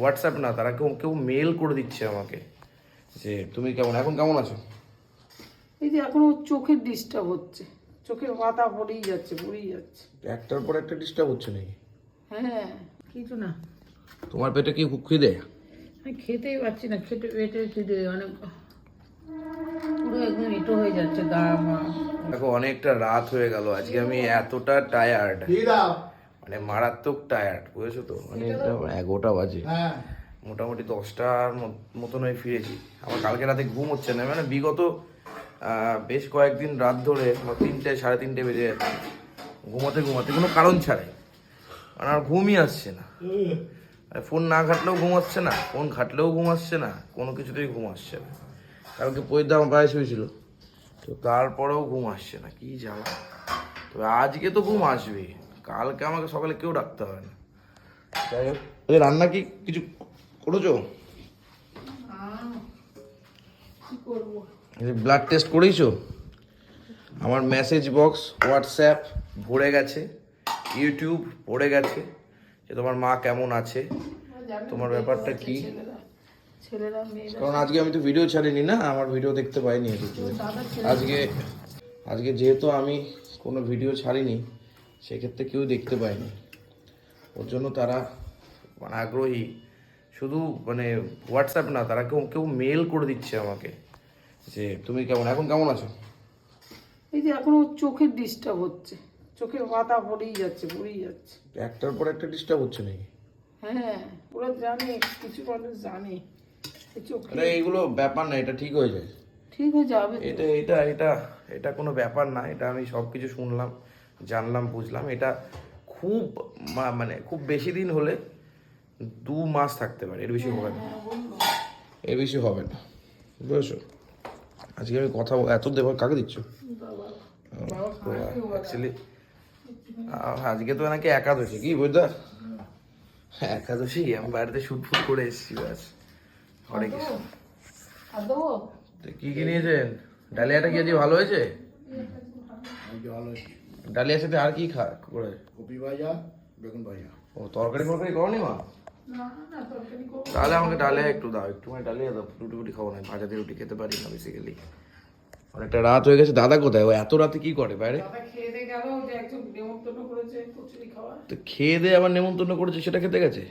WhatsApp না তারা কেউ কেউ মেল করে দিচ্ছে আমাকে। যে তুমি কেমন? এখন কেমন আছো? এই যে এখনও চোখের ডিস্টার্ব হচ্ছে। চোখের পাতা পড়েই যাচ্ছে পড়েই যাচ্ছে। একটার পর একটা ডিস্টার্ব হচ্ছে নাকি? হ্যাঁ। কিছু না। তোমার পেটে কি খুব খিদে? আমি খেতেই পারছি না খেতে পেটে খিদে অনেক পুরো একদম এটো হয়ে যাচ্ছে গা মা। দেখো অনেকটা রাত হয়ে গেল। আজকে আমি এতটা টায়ার্ড মানে মারাত্মক টায়ার্ড বুঝেছ তো? মানে এগারোটা বাজে। মোটামুটি দশটার মত- মতন আমি ফিরেছি। আমার কালকে রাতে ঘুম হচ্ছে না। মানে বিগত বেশ কয়েকদিন রাত ধরে তিনটে সাড়ে তিনটে বেজে যাচ্ছে ঘুমাতে ঘুমাতে কোনো কারণ ছাড়াই। মানে আর ঘুমই আসছে না। মানে ফোন না ঘাটলেও ঘুম আসছে না ফোন ঘাটলেও ঘুম আসছে না কোনো কিছুতেই ঘুম আসছে না। কালকে পরিদা আমার পায়ে শুয়েছিল তো তারপরেও ঘুম আসছে না কি জ্বালা। তবে আজকে তো ঘুম আসবে কালকে আমাকে সকালে কেউ ডাকতে হবে না। যাই হোক এই রান্না কি কিছু করেছ? ব্লাড টেস্ট করেইছো? আমার মেসেজ বক্স হোয়াটসঅ্যাপ ভরে গেছে ইউটিউব ভরে গেছে যে তোমার মা কেমন আছে তোমার ব্যাপারটা কি? কারণ আজকে আমি তো ভিডিও ছাড়িনি না আমার ভিডিও দেখতে পাইনি। আজকে আজকে যেহেতু আমি কোনো ভিডিও ছাড়িনি সেক্ষেত্রে কেউ দেখতে পায়নি। ওর জন্য তারা মানে আগ্রহী। শুধু মানে হোয়াটসঅ্যাপ না তারা কেউ কেউ মেল করে দিচ্ছে আমাকে যে তুমি কেমন? এখন কেমন আছো? এই যে এখনও চোখের ডিস্টার্ব হচ্ছে। চোখের পাতা পড়েই যাচ্ছে পড়েই যাচ্ছে। একটার পর একটা ডিস্টার্ব হচ্ছে নাকি? হ্যাঁ ওরা জানে কিছু মানুষ জানে। আরে এইগুলো ব্যাপার না এটা ঠিক হয়ে যায়। ঠিক হয়ে যাবে এটা এটা এটা এটা কোনো ব্যাপার না এটা আমি সব কিছু শুনলাম। জানলাম বুঝলাম। এটা খুব মানে খুব বেশি দিন হলে দু মাস থাকতে পারে। এর বেশি হবে না। হ্যাঁ, এর বেশি হবে না। বুঝেছ? আজকে আমি কথা এত দেবার কাকে দিচ্ছ? অ্যাকচুয়ালি আজকে তো নাকি একাদশী। কি বুঝদা একাদশী আমি বাড়িতে শুট ফুট করে এসেছি ব্যাস। হরে কৃষ্ণ দেবো কি কি নিয়েছেন ডালিয়াটা কি আজকে ভালো হয়েছে? ডালিয়ার সাথে আর কি খা করে? কপি ভাজা বেগুন ভাজা। ও তরকারি ফরকারি করনি মা? না না তরকারি করব। তাহলে আমাকে ডালিয়া একটু দাও একটু মানে ডালিয়া দাও রুটি ফুটি খাব না ভাজা দিয়ে রুটি খেতে পারি না বেসিক্যালি অনেকটা রাত হয়ে গেছে দাদা কোথায়? ও এত রাতে কি করে বাইরে? খেয়ে দিয়ে গেল যে একজন নেমন্তন্ন করেছে কচুরি খাওয়া তো খেয়ে দিয়ে আবার নেমন্তন্ন করেছে সেটা খেতে গেছে?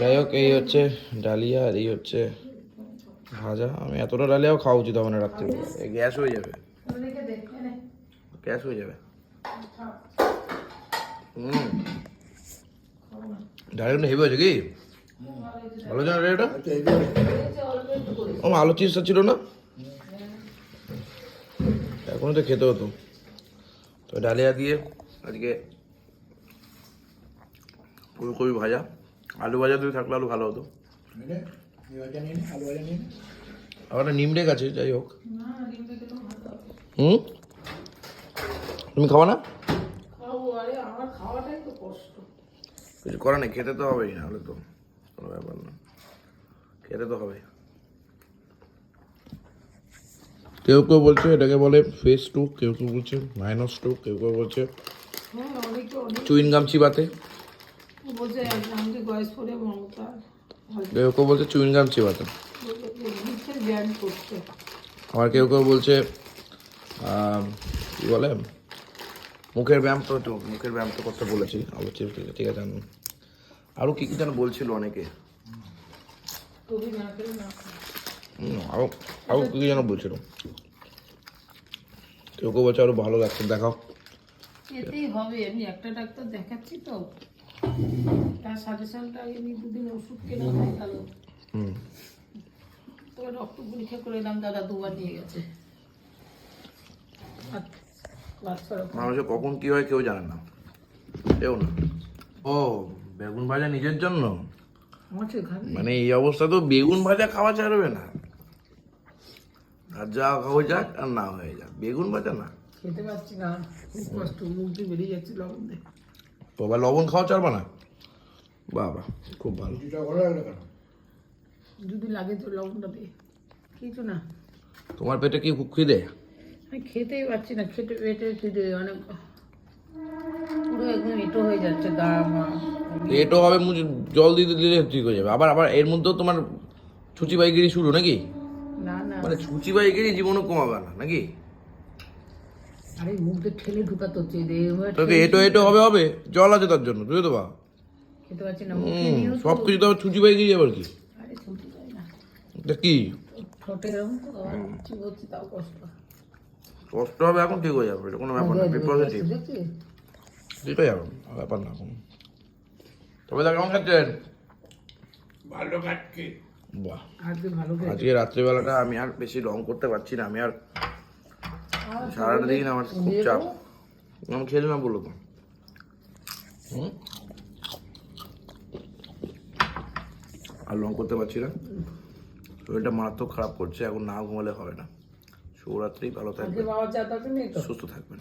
যাই হোক এই হচ্ছে ডালিয়া আর এই হচ্ছে ভাজা। আমি এতটা ডালিয়াও খাওয়া উচিত হবে রাত্রে। গ্যাস হয়ে যাবে। গ্যাস হয়ে যাবে। হুম। ডালিয়াটা হেভি হয়েছে কি? ভালো হয়েছে না ডালিয়াটা ও আলু চিপসটা ছিল না? এখনই তো খেতে হতো। তো ডালিয়া দিয়ে আজকে ফুলকপি ভাজা। আলু ভাজা দিয়ে থাকলে আলু ভালো হতো। নিলে এই ভাজা নিয়ে নে, আলু ভাজা নিয়ে নে। আবার একটা নিমড়ে গেছে যাই হোক। হুম? তুমি না? খাব কষ্ট। কিছু করার নেই খেতে তো হবেই না হলে তো কোনো ব্যাপার না। খেতে তো হবে কেউ কেউ বলছে এটাকে বলে ফেস টু কেউ কেউ বলছে মাইনাস টু কেউ কেউ বলছে হ্যাঁ অনেকে অনেক চুইনগাম চিবাতে। কেউ কেউ বলছে চুইনগাম চিবাতে। দিচ্ছে আবার কেউ কেউ বলছে কি বলে? মুখের ব্যায়াম তো একটু মুখের ব্যায়াম তো করতে বলেছি অবশ্যই ঠিক আছে ঠিক আছে আমি আরও কী কী যেন বলছিল অনেকে? আরও আরও কী কী যেন বলছিল? কেউ কেউ বলছে আরও ভালো ডাক্তার দেখাও। এতেই হবে আমি একটা ডাক্তার দেখাচ্ছি তো। তার সাজেশনটা আমি দুদিন ওষুধ কেনা হয়ে গেল। হুম। তবে রক্ত পরীক্ষা করে এলাম দাদা দুবার নিয়ে গেছে। বাচ্চারা মানুষের কখন কি হয় কেউ জানে না। কেউ না। ও বেগুন ভাজা নিজের জন্য? মানে এই অবস্থা তো বেগুন ভাজা খাওয়া ছাড়বে না। আর যা হয়ে যাক আর না হয়ে যাক। বেগুন ভাজা না? খেতে পারছি না। খুব কষ্ট মুখ দিয়ে বেরিয়ে যাচ্ছে লবণ দিয়ে। তো আবার লবণ খাওয়া ছাড়বে না? বাবা খুব ভালো। যদি লাগে তো লবণটা দিয়ে কিছু না। তোমার পেটে কি খুব খিদে? আমি খেতেই পারছি না খেতে পেটে খিদে অনেক পুরো একদম এটো হয়ে যাচ্ছে গা মা। এটো হবে মুঝে জল দিতে দিলে ঠিক হয়ে যাবে। আবার আবার এর মধ্যেও তোমার ছুচি বাইগিরি শুরু নাকি? না না। মানে ছুচি বাইগিরি জীবনও কমাবে না নাকি? আরে মুখ ঠেলে ঢুকাতে হচ্ছে তোকে এটো এটো হবে হবে। জল আছে তার জন্য বুঝতে বা খেতে পারছি না হুম সব কিছু তো ছুচি বাইগিরি আবার কি? আরে না। কি? ঠোঁটে এরকম তাও কষ্ট। কষ্ট হবে এখন ঠিক হয়ে যাবে এটা কোনো ব্যাপার না পজিটিভ ঠিক হয়ে যাবে ব্যাপার না এখন। তবে দা কেমন খাচ্ছেন? ভালো কাটকে বাহ। আজকে ভালো করে আজকে রাত্রিবেলাটা আমি আর বেশি রং করতে পারছি না আমি আর সারাটা দিন আমার খুব চাপ। আমি খেয়ে না বলল তো। হুম? আর রং করতে পারছি না। শরীরটা মারাত্মক খারাপ করছে এখন না ঘুমালে হবে না। শুভরাত্রি ভালো থাকবেন। সুস্থ থাকবেন।